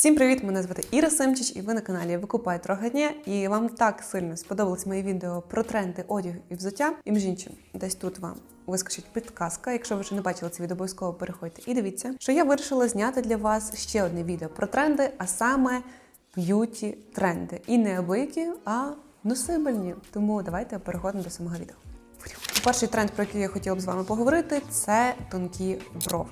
Всім привіт! Мене звати Іра Семчич, і ви на каналі Викупай трохи дня. І вам так сильно сподобалось моє відео про тренди одягу і взуття. І між іншим, десь тут вам вискочить підказка. Якщо ви ще не бачили це відео, обов'язково переходьте і дивіться, що я вирішила зняти для вас ще одне відео про тренди, а саме б'юті тренди. І не абиякі, а носибельні. Тому давайте переходимо до самого відео. Перший тренд, про який я хотіла б з вами поговорити, це тонкі брови.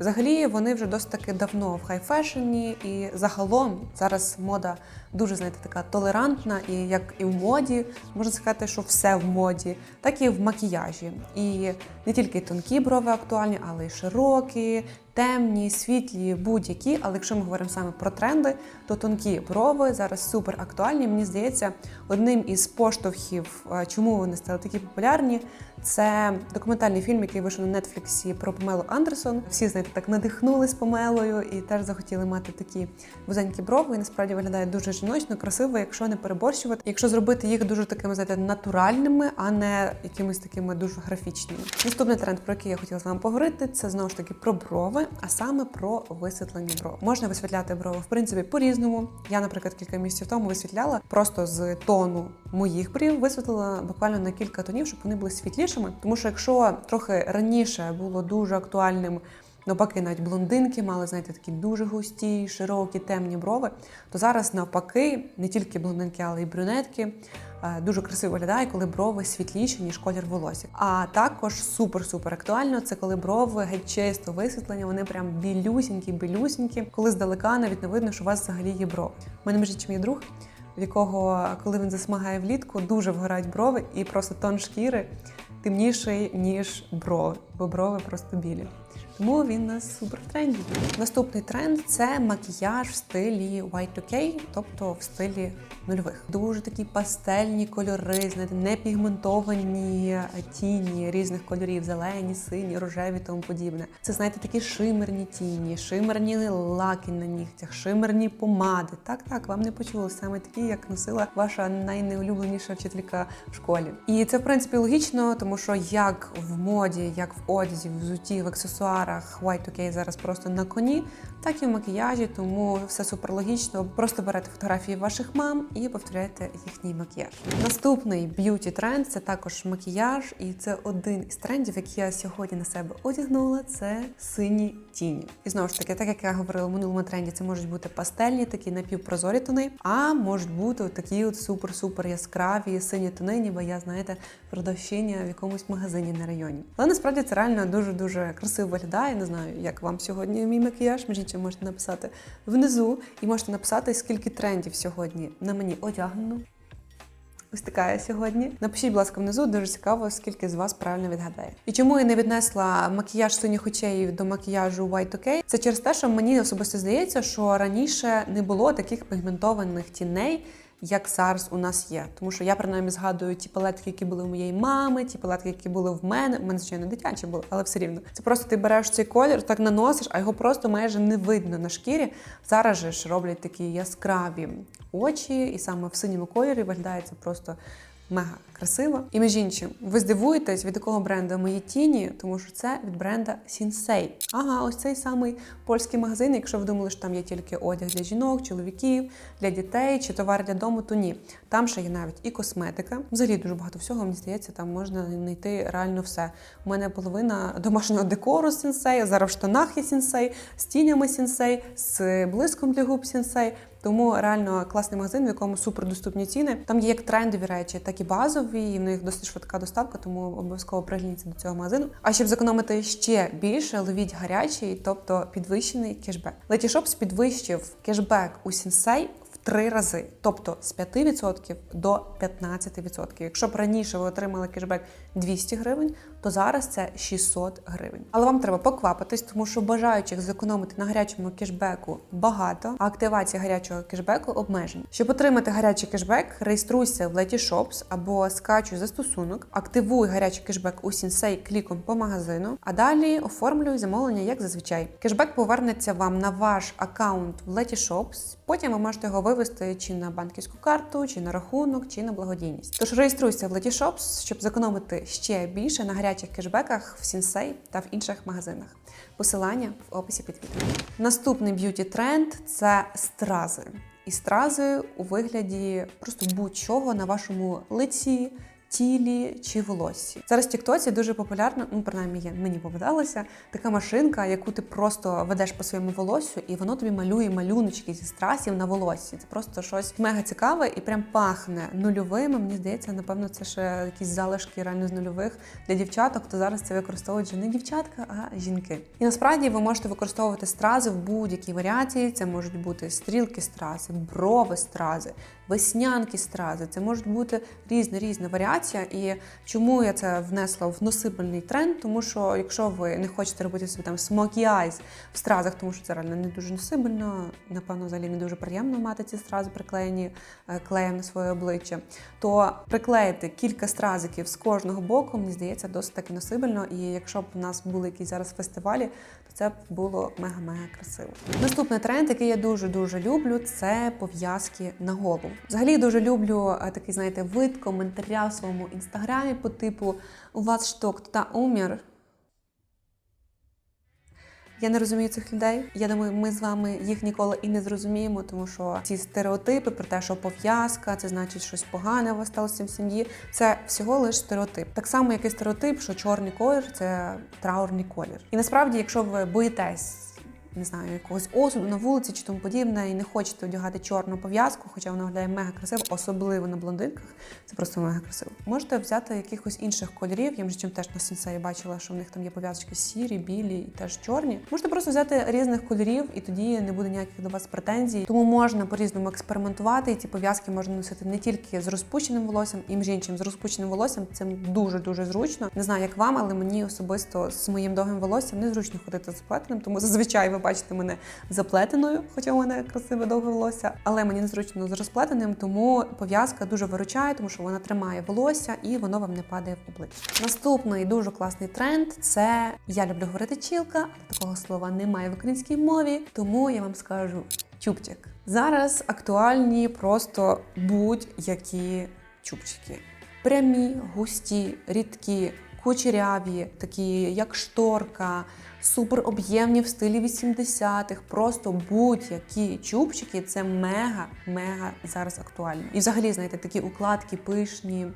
Взагалі вони вже досить таки давно в хай-фешені, і загалом зараз мода дуже знаєте, така толерантна, і як і в моді, можна сказати, що все в моді, так і в макіяжі. І не тільки тонкі брови актуальні, але й широкі, темні, світлі, будь-які. Але якщо ми говоримо саме про тренди, то тонкі брови зараз супер актуальні. Мені здається, одним із поштовхів, е, чому вони стали такі популярні, це документальний фільм, який вийшов на Нетфліксі про Памелу Андерсон. Всі знаєте, так надихнулись Памелою і теж захотіли мати такі вузенькі брови. І насправді виглядає дуже жіночно, красиво, якщо не переборщувати, якщо зробити їх дуже такими, знаєте, натуральними, а не якимись такими дуже графічними. Наступний тренд, про який я хотіла з вами поговорити, це знову ж таки про брови, а саме про висвітлення бров. Можна висвітляти брови в принципі по-різному. Я, наприклад, кілька місяців тому висвітляла просто з тону моїх брів, висвітлила буквально на кілька тонів, щоб вони були світлішими. Тому що якщо трохи раніше було дуже актуальним. Навпаки, навіть блондинки мали, знаєте, такі дуже густі, широкі, темні брови. То зараз, навпаки, не тільки блондинки, але й брюнетки дуже красиво виглядає, коли брови світліші, ніж колір волосся. А також супер-супер актуально це коли брови геть чисто висвітлення, вони прям білюсінькі, білюсінькі, коли здалека навіть не видно, що у вас взагалі є брови. У мене між іншим є друг, в якого, коли він засмагає влітку, дуже вгорають брови і просто тон шкіри темніший, ніж брови, бо брови просто білі. Тому він у нас супер тренді. Наступний тренд це макіяж в стилі Y2K, тобто в стилі нульових. Дуже такі пастельні кольори, знаєте, не пігментовані тіні різних кольорів: зелені, сині, рожеві, тому подібне. Це знаєте, такі шимерні тіні, шимерні лаки на нігтях, шимерні помади. Так, так, вам не почули саме такі, як носила ваша найнеулюбленіша вчителька в школі. І це в принципі логічно, тому що як в моді, як в одязі, взутті, в аксесуарах Y2K зараз просто на коні, так і в макіяжі, тому все супер логічно. Просто берете фотографії ваших мам і повторяєте їхній макіяж. Наступний б'юті тренд це також макіяж, і це один із трендів, які я сьогодні на себе одягнула. Це сині тіні. І знову ж таки, так як я говорила в минулому тренді, це можуть бути пастельні, такі напівпрозорі тони, а можуть бути такі от супер-супер яскраві сині тони, ніби я знаєте, продавщиня в якомусь магазині на районі. Але насправді це реально дуже дуже красиво виглядає. Не знаю, як вам сьогодні мій макіяж. Між іншим можете написати внизу і можете написати, скільки трендів сьогодні на мені одягнено. Ось така я сьогодні. Напишіть, будь ласка, внизу, дуже цікаво, скільки з вас правильно відгадає. І чому я не віднесла макіяж синіх очей до макіяжу Y2K? Це через те, що мені особисто здається, що раніше не було таких пігментованих тіней. Як зараз у нас є, тому що я принаймні згадую ті палетки, які були у моєї мами, ті палетки, які були в мене. У мене звичайно дитячі були, але все рівно. Це просто ти береш цей колір, так наносиш, а його просто майже не видно на шкірі. Зараз же ж роблять такі яскраві очі, і саме в синьому кольорі виглядає це просто мега красиво. І між іншим, ви здивуєтесь, від якого бренду мої тіні, тому що це від бренда Sensei. Ага, ось цей самий польський магазин. Якщо ви думали, що там є тільки одяг для жінок, чоловіків, для дітей чи товар для дому, то ні. Там ще є навіть і косметика. Взагалі дуже багато всього. Мені здається, там можна знайти реально все. У мене половина домашнього декору Sensei, зараз в штанах є Sensei, з тінями Sensei, з блиском для губ Sensei. Тому реально класний магазин, в якому супердоступні ціни. Там є як трендові речі, так і базові. І в них досить швидка доставка, тому обов'язково пригляньте до цього магазину. А щоб зекономити ще більше, ловіть гарячий, тобто підвищений кешбек. Letyshops підвищив кешбек у в три рази, тобто з 5% до 15%. Якщо б раніше ви отримали кешбек 200 гривень, то зараз це 600 гривень. Але вам треба поквапитись, тому що бажаючих зекономити на гарячому кешбеку багато, а активація гарячого кешбеку обмежена. Щоб отримати гарячий кешбек, реєструйся в Letyshops або скачуй застосунок, активуй гарячий кешбек у Sensei кліком по магазину, а далі оформлюй замовлення як зазвичай. Кешбек повернеться вам на ваш аккаунт в Letyshops, потім ви можете його вивести чи на банківську карту, чи на рахунок, чи на благодійність. Тож реєструйся в Letyshops, щоб зекономити ще більше на гарячих кешбеках в Сінсей та в інших магазинах. Посилання в описі під відео. Наступний б'юті тренд це стрази. І стрази у вигляді просто будь-чого на вашому лиці. Тілі чи волоссі. Зараз в Тіктоці дуже популярна, ну принаймні я- мені попадалася, така машинка, яку ти просто ведеш по своєму волоссю, і воно тобі малює малюночки зі страсів на волоссі. Це просто щось мега цікаве і прям пахне нульовими. Мені здається, напевно, це ще якісь залишки реально з нульових для дівчаток, то зараз це використовують вже не дівчатка, а жінки. І насправді ви можете використовувати стрази в будь-якій варіації. Це можуть бути стрілки стрази, брови стрази, веснянки стрази. Це можуть бути різна різна варіація. І чому я це внесла в носибельний тренд? Тому що якщо ви не хочете робити собі там smoky eyes в стразах, тому що це реально не дуже носибельно, напевно, взагалі не дуже приємно мати ці стрази приклеєні е, клеєм на своє обличчя, то приклеїти кілька стразиків з кожного боку, мені здається, досить таки носибельно. І якщо б у нас були якісь зараз фестивалі, то це б було мега-мега красиво. Наступний тренд, який я дуже дуже люблю, це пов'язки на голову. Взагалі дуже люблю е, такий, знаєте, вид коментаря в своєму інстаграмі по типу У вас що, хто умер? Я не розумію цих людей. Я думаю, ми з вами їх ніколи і не зрозуміємо, тому що ці стереотипи про те, що пов'язка, це значить щось погане у вас сталося в сім'ї. Це всього лише стереотип. Так само, як і стереотип, що чорний колір це траурний колір. І насправді, якщо ви боїтесь. Не знаю, якогось осуду на вулиці чи тому подібне, і не хочете одягати чорну пов'язку, хоча вона виглядає мега красиво, особливо на блондинках. Це просто мега красиво. Можете взяти якихось інших кольорів. Я між чим теж на сенсеї бачила, що в них там є пов'язочки сірі, білі і теж чорні. Можете просто взяти різних кольорів, і тоді не буде ніяких до вас претензій. Тому можна по-різному експериментувати, і ці пов'язки можна носити не тільки з розпущеним волоссям, і між іншим з розпущеним волоссям це дуже дуже зручно. Не знаю, як вам, але мені особисто з моїм довгим волоссям незручно ходити з заплетеним, тому зазвичай ви бачите мене заплетеною, хоча у мене красиве довге волосся, але мені незручно з розплетеним, тому пов'язка дуже виручає, тому що вона тримає волосся і воно вам не падає в обличчя. Наступний дуже класний тренд це я люблю говорити чілка, але такого слова немає в українській мові, тому я вам скажу чубчик. Зараз актуальні просто будь-які чубчики. Прямі, густі, рідкі, кучеряві, такі як шторка, супер об'ємні в стилі 80-х. Просто будь-які чубчики це мега-мега зараз актуально. І взагалі, знаєте, такі укладки пишні.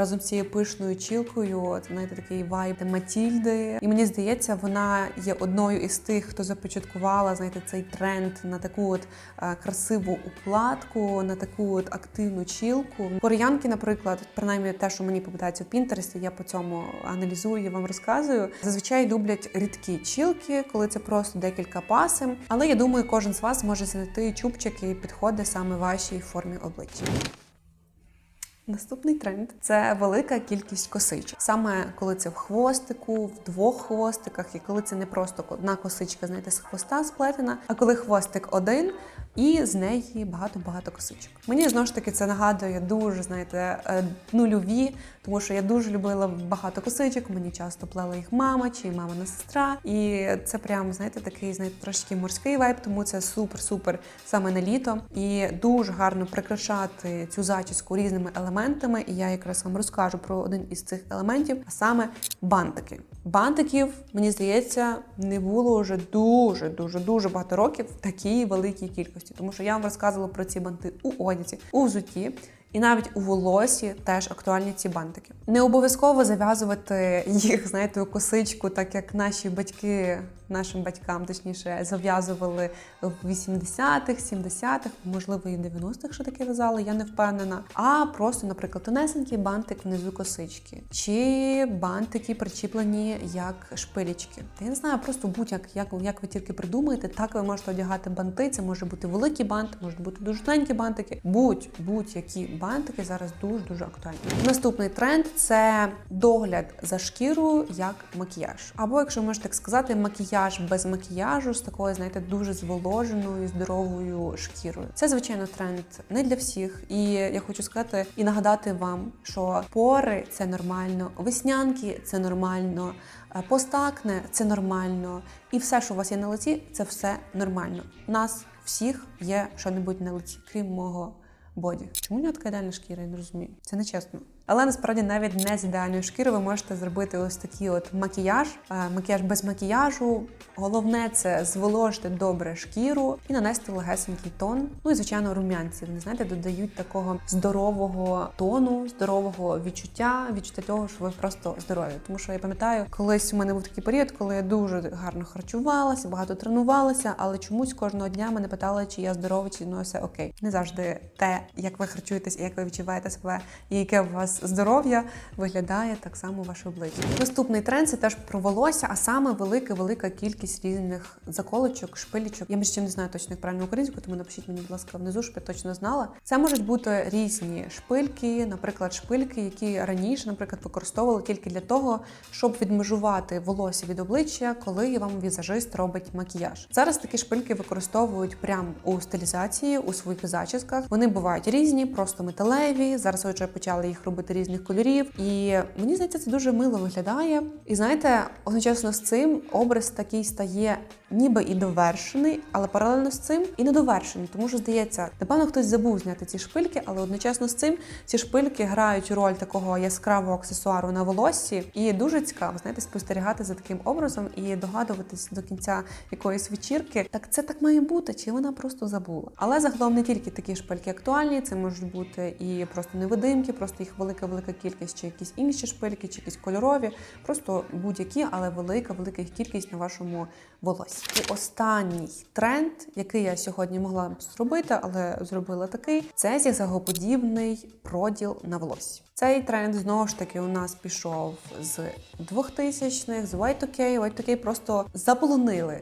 Разом з цією пишною чілкою, це знаєте, такий вайб Матільди. І мені здається, вона є одною із тих, хто започаткувала знаєте, цей тренд на таку от е, красиву укладку, на таку от активну чілку. Кореянки, наприклад, принаймні те, що мені попадається в Пінтересті, я по цьому аналізую, я вам розказую. Зазвичай люблять рідкі чілки, коли це просто декілька пасем. Але я думаю, кожен з вас може знайти чубчик, який підходить саме вашій формі обличчя. Наступний тренд це велика кількість косичок. Саме коли це в хвостику, в двох хвостиках, і коли це не просто одна косичка, знаєте, з хвоста сплетена, а коли хвостик один, і з неї багато-багато косичок. Мені знову ж таки це нагадує дуже, знаєте, е, нульові, тому що я дуже любила багато косичок. Мені часто плела їх мама чи мамина сестра. І це прям, знаєте, такий, знаєте, трошки морський вайб, тому це супер-супер саме на літо. І дуже гарно прикрашати цю зачіску різними елементами. І я якраз вам розкажу про один із цих елементів, а саме бантики. Бантиків, мені здається, не було вже дуже, дуже, дуже багато років в такій великій кількості, тому що я вам розказувала про ці банти у одязі, у взутті. І навіть у волосі теж актуальні ці бантики. Не обов'язково зав'язувати їх, знаєте, у косичку, так як наші батьки, нашим батькам точніше, зав'язували в 80-х, 70-х, можливо, і 90-х, що таке в'язали, я не впевнена. А просто, наприклад, тонесенький бантик внизу косички, чи бантики причіплені як шпилічки. Я не знаю, просто будь-як, як, як ви тільки придумаєте, так ви можете одягати банти. Це може бути великий бант, можуть бути дуже тоненькі бантики. Будь будь-які бантики зараз дуже дуже актуальні. Наступний тренд це догляд за шкірою як макіяж. Або, якщо можна так сказати, макіяж без макіяжу з такою, знаєте, дуже зволоженою, здоровою шкірою. Це звичайно тренд не для всіх. І я хочу сказати і нагадати вам, що пори це нормально, веснянки це нормально. е, Постакне це нормально, і все, що у вас є на лиці, це все нормально. У нас всіх є що-небудь на лиці, крім мого боді. Чому у нього така ідеальна шкіра? Я не розумію. Це не чесно. Але насправді навіть не з ідеальної шкіри ви можете зробити ось такий от макіяж, е, макіяж без макіяжу. Головне це зволожити добре шкіру і нанести легесенький тон. Ну і звичайно, рум'янці. Вони знаєте, додають такого здорового тону, здорового відчуття, відчуття того, що ви просто здорові. Тому що я пам'ятаю, колись у мене був такий період, коли я дуже гарно харчувалася, багато тренувалася, але чомусь кожного дня мене питали, чи я здорова, чи все окей. Не завжди те, як ви харчуєтесь, як ви відчуваєте себе, і яке у вас здоров'я виглядає так само ваше обличчя. Наступний тренд це теж про волосся, а саме велика велика кількість різних заколочок, шпилічок. Я між чим не знаю точно як правильно українською, тому напишіть мені, будь ласка, внизу, щоб я точно знала. Це можуть бути різні шпильки, наприклад, шпильки, які раніше, наприклад, використовували тільки для того, щоб відмежувати волосся від обличчя, коли вам візажист робить макіяж. Зараз такі шпильки використовують прямо у стилізації, у своїх зачісках. Вони бувають різні, просто металеві. Зараз вже почали їх робити різних кольорів. І мені здається, це дуже мило виглядає. І знаєте, одночасно з цим образ такий стає ніби і довершений, але паралельно з цим і недовершений. Тому що здається, напевно, хтось забув зняти ці шпильки, але одночасно з цим ці шпильки грають роль такого яскравого аксесуару на волоссі. І дуже цікаво, знаєте, спостерігати за таким образом і догадуватись до кінця якоїсь вечірки. Так це так має бути, чи вона просто забула. Але загалом не тільки такі шпильки актуальні, це можуть бути і просто невидимки, просто їх велика велика кількість, чи якісь інші шпильки, чи якісь кольорові, просто будь-які, але велика, велика їх кількість на вашому волосі. І останній тренд, який я сьогодні могла б зробити, але зробила такий, це зігзагоподібний проділ на волосі. Цей тренд знову ж таки у нас пішов з 2000-х, з Y2K. Y2K просто заполонили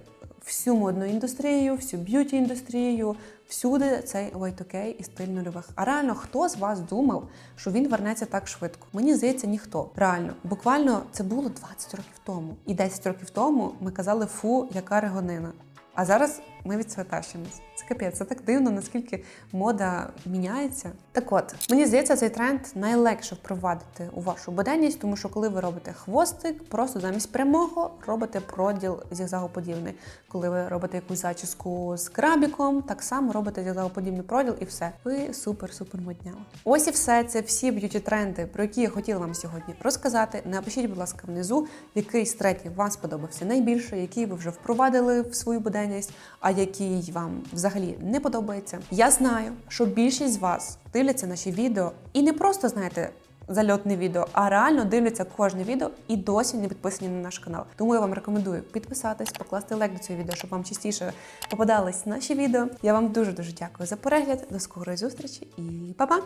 всю модну індустрію, всю б'юті індустрію. Всюди цей Y2K і стиль нульових. А реально, хто з вас думав, що він вернеться так швидко? Мені здається, ніхто. Реально, буквально це було 20 років тому. І 10 років тому ми казали фу, яка регонина. А зараз ми відсвятащимось. Це капець, це так дивно, наскільки мода міняється. Так от, мені здається, цей тренд найлегше впровадити у вашу буденність, тому що коли ви робите хвостик, просто замість прямого робите проділ зігзагоподібний. Коли ви робите якусь зачіску з крабіком, так само робите зігзагоподібний проділ і все. Ви супер-супер модняли. Ось і все. Це всі б'юті тренди, про які я хотіла вам сьогодні розказати. Напишіть, будь ласка, внизу, який з трендів вам сподобався найбільше, який ви вже впровадили в свою буденність, а який вам взагалі не подобається. Я знаю, що більшість з вас дивляться наші відео і не просто знаєте. Зальотне відео, а реально дивляться кожне відео і досі не підписані на наш канал. Тому я вам рекомендую підписатись, покласти лайк до цього відео, щоб вам частіше попадались наші відео. Я вам дуже дуже дякую за перегляд. До скорої зустрічі і па-па!